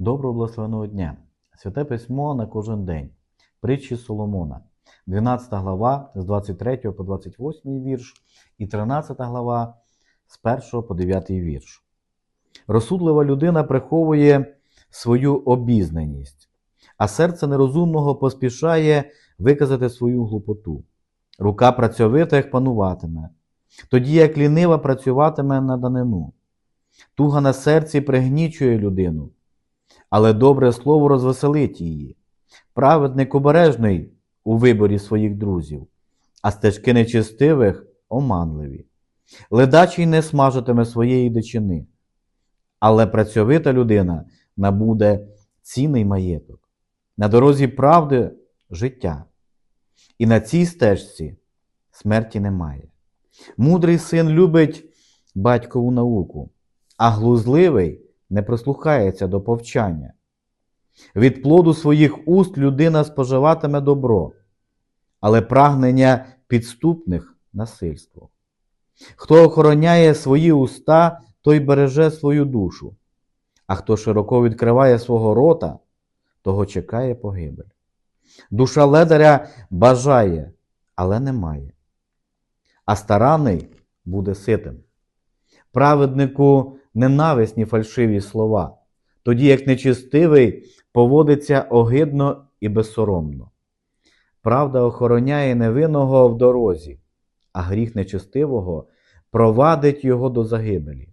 Доброго благословеного дня! Святе письмо на кожен день. Притчі Соломона, 12 глава з 23 по 28 вірш і 13 глава з 1 по 9 вірш. Розсудлива людина приховує свою обізнаність, а серце нерозумного поспішає виказати свою глупоту. Рука працьовитих пануватиме, тоді як лінива працюватиме на данину. Туга на серці пригнічує людину, але добре слово розвеселить її. Праведник обережний у виборі своїх друзів, а стежки нечистивих оманливі. Ледачий не смажитиме своєї дичини, але працьовита людина набуде цінний маєток. На дорозі правди життя, і на цій стежці смерті немає. Мудрий син любить батькову науку, а глузливий не прислухається до повчання. Від плоду своїх уст людина споживатиме добро, але прагнення підступних насильство. Хто охороняє свої уста, той береже свою душу, а хто широко відкриває свого рота, того чекає погибель. Душа ледаря бажає, але не має, а стараний буде ситим. Праведнику ненависні фальшиві слова, тоді як нечистивий поводиться огидно і безсоромно. Правда охороняє невинного в дорозі, а гріх нечистивого провадить його до загибелі.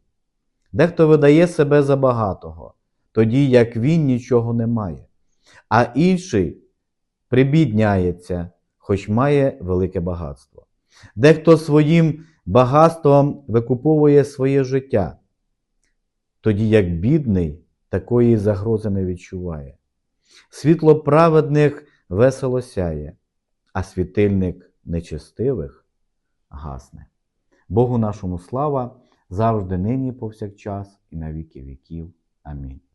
Дехто видає себе за багатого, тоді як він нічого не має, а інший прибідняється, хоч має велике багатство. Дехто своїм багатством викуповує своє життя, тоді як бідний такої загрози не відчуває. Світло праведних весело сяє, а світильник нечестивих гасне. Богу нашому слава завжди нині, повсякчас і на віки віків. Амінь.